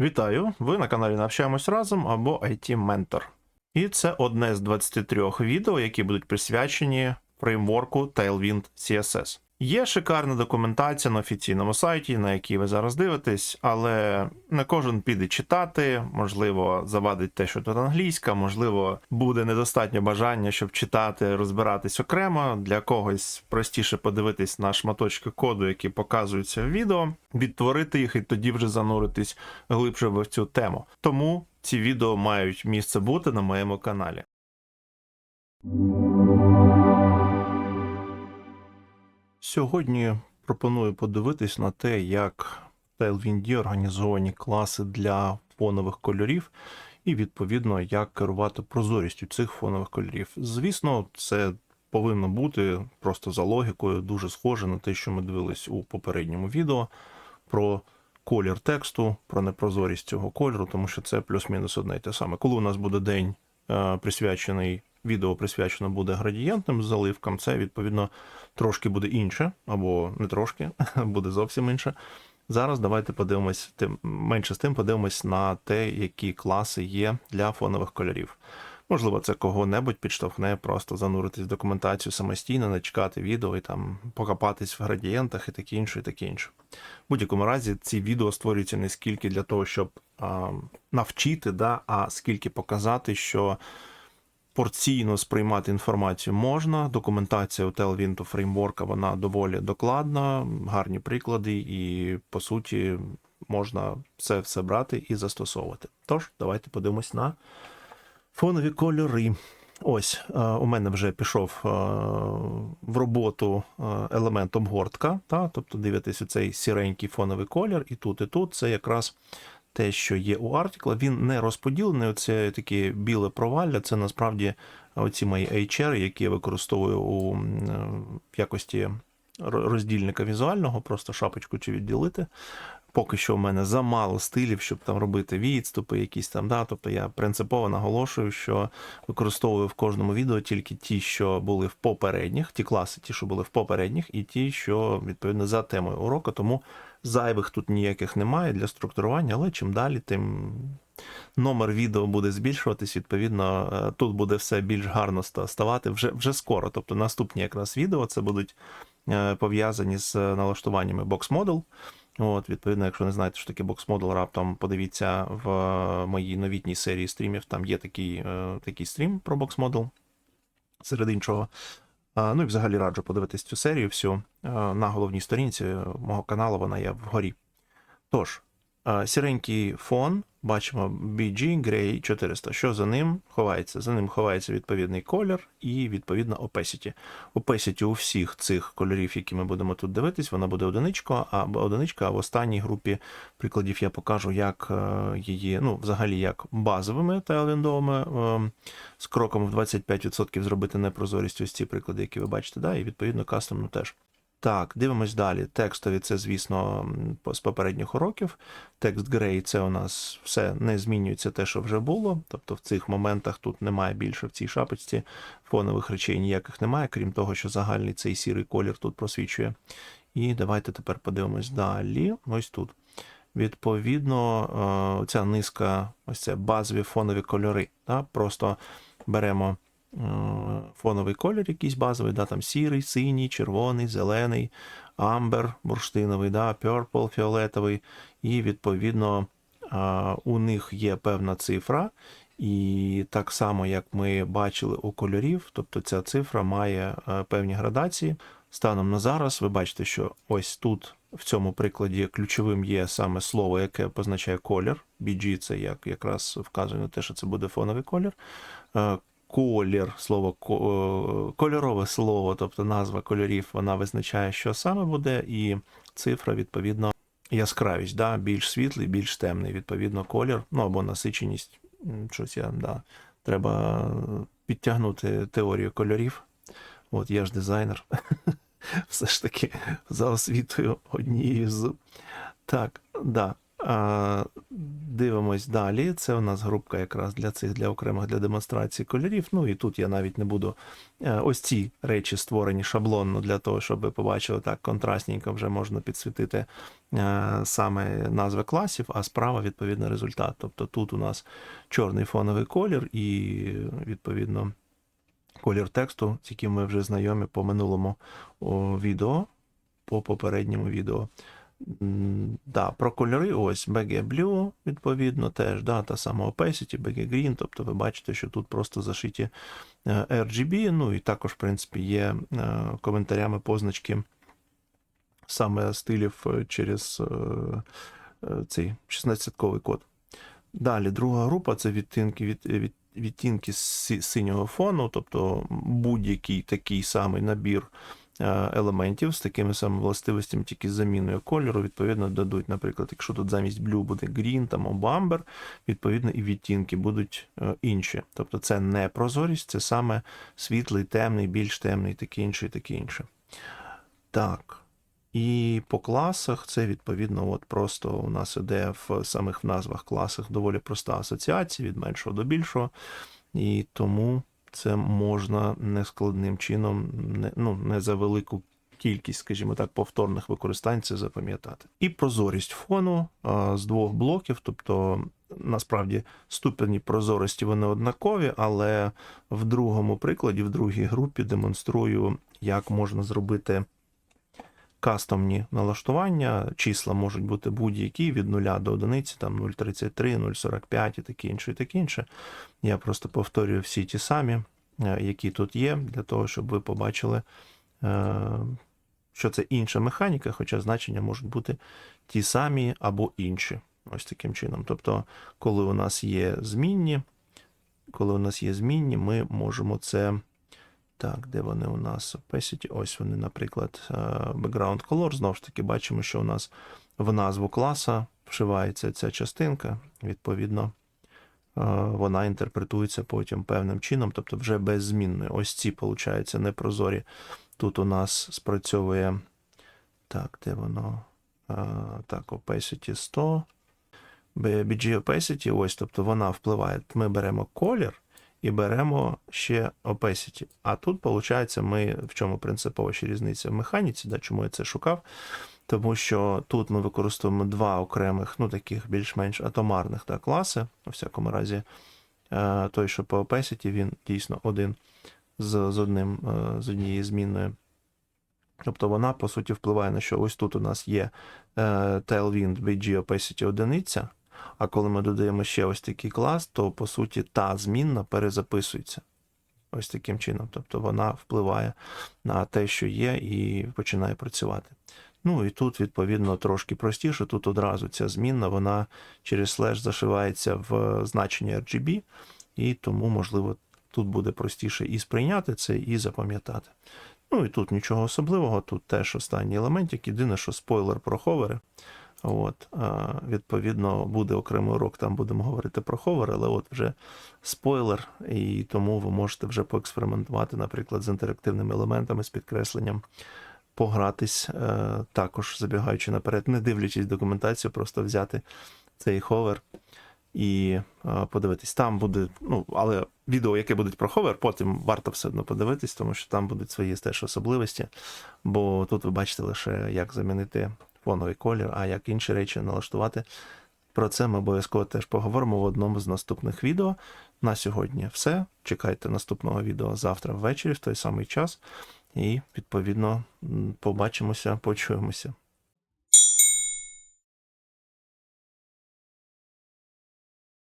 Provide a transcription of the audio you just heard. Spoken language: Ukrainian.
Вітаю! Ви на каналі Навчаємось разом або IT Ментор. І це одне з 23 відео, які будуть присвячені фреймворку Tailwind CSS. Є шикарна документація на офіційному сайті, на якій ви зараз дивитесь, але не кожен піде читати, можливо, завадить те, що тут англійська, можливо, буде недостатньо бажання, щоб читати, розбиратись окремо. Для когось простіше подивитись на шматочки коду, які показуються в відео, відтворити їх і тоді вже зануритись глибше в цю тему. Тому ці відео мають місце бути на моєму каналі. Сьогодні пропоную подивитись на те, як в Tailwind організовані класи для фонових кольорів, і відповідно як керувати прозорістю цих фонових кольорів. Звісно, це повинно бути просто за логікою дуже схоже на те, що ми дивились у попередньому відео про колір тексту, про непрозорість цього кольору, тому що це плюс-мінус одне й те саме. Коли у нас буде день е, присвячений, відео присвячено буде градієнтним заливкам, це відповідно трошки буде інше, або не трошки, буде зовсім інше. Зараз давайте подивимось, тим менше з тим подивимось на те, які класи є для фонових кольорів. Можливо, це кого-небудь підштовхне просто зануритись в документацію самостійно, не чекати відео і там покопатись в градієнтах і таке інше, і таке інше. В будь-якому разі ці відео створюються не скільки для того, щоб а, навчити, да, а скільки показати, що порційно сприймати інформацію можна. Документація у Tailwind фреймворка вона доволі докладна, гарні приклади, і по суті можна це все брати і застосовувати. Тож, давайте подивимось на фонові кольори. Ось е, у мене вже пішов е, в роботу е, елемент обгортка. Та? Тобто дивитесь цей сіренький фоновий колір, і тут, і тут це якраз те, що є у артикла. Він не розподілений. Оце таке біле провалля. Це насправді оці мої HR, які я використовую у якості роздільника візуального, просто шапочку чи відділити. Поки що в мене замало стилів, щоб там робити відступи, якісь там. Да? Тобто я принципово наголошую, що використовую в кожному відео тільки ті, що були в попередніх, ті класи, ті, що були в попередніх, і ті, що відповідно за темою уроку. Тому зайвих тут ніяких немає для структурування, але чим далі, тим номер відео буде збільшуватись. Відповідно, е, тут буде все більш гарно ставати вже, вже скоро. Тобто наступні якраз відео це будуть е, пов'язані з налаштуваннями Box Model. От, відповідно, якщо не знаєте, що таке Box Model, раптом подивіться в е, моїй новітній серії стрімів. Там є такий, такий стрім про Box Model серед іншого. Ну і взагалі раджу подивитись цю серію всю на головній сторінці мого каналу, вона є вгорі. Тож, сіренький фон, бачимо BG Grey 400. Що за ним ховається? За ним ховається відповідний колір і відповідно opacity. Opacity у всіх цих кольорів, які ми будемо тут дивитись, вона буде одиничка, а одиничка, в останній групі прикладів я покажу, як е, її, ну, взагалі, як базовими тайлендовими е, з кроком в 25% зробити непрозорість ось ці приклади, які ви бачите, да, і відповідно кастомну теж. Так, дивимось далі. Текстові це, звісно, з попередніх уроків. Текст Grey це у нас все не змінюється те, що вже було. Тобто в цих моментах тут немає більше в цій шапочці фонових речей ніяких немає, крім того, що загальний цей сірий колір тут просвічує. І давайте тепер подивимось далі. Ось тут. Відповідно, е, ця низка, ось це базові фонові кольори. Просто беремо фоновий колір, якийсь базовий, да? там сірий, синій, червоний, зелений, амбер, бурштиновий, да? purple, фіолетовий. І відповідно е, у них є певна цифра. І так само, як ми бачили у кольорів, тобто ця цифра має е, певні градації. Станом на зараз ви бачите, що ось тут в цьому прикладі ключовим є саме слово, яке позначає колір. BG це як якраз вказує на те, що це буде фоновий колір. Колір, слово е, кольорове слово, тобто назва кольорів, вона визначає, що саме буде, і цифра, відповідно, яскравість, да? більш світлий, більш темний, відповідно, колір, ну або насиченість. Щось я, да. Треба підтягнути теорію кольорів. От я ж дизайнер. Все ж таки за освітою однією з. Так, да. Дивимось далі. Це у нас групка якраз для цих для окремих для демонстрації кольорів. Ну і тут я навіть не буду е, ось ці речі створені шаблонно для того, щоб ви побачили так контрастненько вже можна підсвітити е, саме назви класів, а справа відповідно результат. Тобто тут у нас чорний фоновий колір і відповідно колір тексту, з яким ми вже знайомі по минулому відео, по попередньому відео. Да, про кольори, ось BG Blue, відповідно, теж да, та сама opacity, BG Green, тобто ви бачите, що тут просто зашиті е, RGB, ну і також, в принципі, є е, коментарями позначки саме стилів е, через цей 16-ковий код. Далі, друга група це відтінки від, від, відтінки синього фону, тобто будь-який такий самий набір елементів з такими самими властивостями, тільки з заміною кольору, відповідно, дадуть, наприклад, якщо тут замість blue буде green там, або amber, відповідно, і відтінки будуть е, інші. Тобто це не прозорість, це саме світлий, темний, більш темний, таке інше, таке інше. Так. І по класах це відповідно, от просто у нас іде в самих назвах класах доволі проста асоціація від меншого до більшого, і тому це можна нескладним чином, не, ну, не за велику кількість, скажімо так, повторних використань це запам'ятати. І прозорість фону а, з двох блоків, тобто насправді ступені прозорості вони однакові, але в другому прикладі, в другій групі демонструю, як можна зробити кастомні налаштування. Числа можуть бути будь-які від 0 до 1, там 0,33, 0,45 і таке інше, і таке інше. Я просто повторюю всі ті самі, е, які тут є, для того, щоб ви побачили, е, що це інша механіка, хоча значення можуть бути ті самі або інші. Ось таким чином. Тобто, коли у нас є змінні, коли у нас є змінні, ми можемо це. Так, де вони у нас? Opacity, ось вони, наприклад, е, background color. Знову ж таки, бачимо, що у нас в назву класа вшивається ця частинка. Відповідно, е, вона інтерпретується потім певним чином, тобто вже беззмінною. Ось ці, виходить, непрозорі. Тут у нас спрацьовує. Так, де воно? Е, Так, opacity 100. BG opacity, ось, тобто вона впливає. Ми беремо колір і беремо ще opacity. А тут, виходить, ми в чому принципова ще різниця в механіці, да, чому я це шукав. Тому що тут ми використовуємо два окремих, ну таких більш-менш атомарних да, класи. У всякому разі, е, той, що по opacity, він дійсно один з, з, одним, е, з однією змінною. Тобто вона, по суті, впливає на що ось тут у нас є е, Tailwind BG opacity одиниця, а коли ми додаємо ще ось такий клас, то по суті та змінна перезаписується. Ось таким чином. Тобто вона впливає на те, що є, і починає працювати. Ну і тут, відповідно, трошки простіше. Тут одразу ця змінна, вона через слеш зашивається в значення RGB, і тому, можливо, тут буде простіше і сприйняти це, і запам'ятати. Ну і тут нічого особливого, тут теж останній елементик. Єдине, що спойлер про ховери. От, відповідно, буде окремий урок, там будемо говорити про ховер, але от вже спойлер, і тому ви можете вже поекспериментувати, наприклад, з інтерактивними елементами, з підкресленням, погратись, е, також забігаючи наперед, не дивлячись документацію, просто взяти цей ховер і е, подивитись. Там буде, ну, але відео, яке буде про ховер, потім варто все одно подивитись, тому що там будуть свої теж особливості. Бо тут ви бачите лише, як замінити фоновий колір, а як інші речі налаштувати. Про це ми обов'язково теж поговоримо в одному з наступних відео. На сьогодні все. Чекайте наступного відео завтра ввечері, в той самий час. І, відповідно, побачимося, почуємося.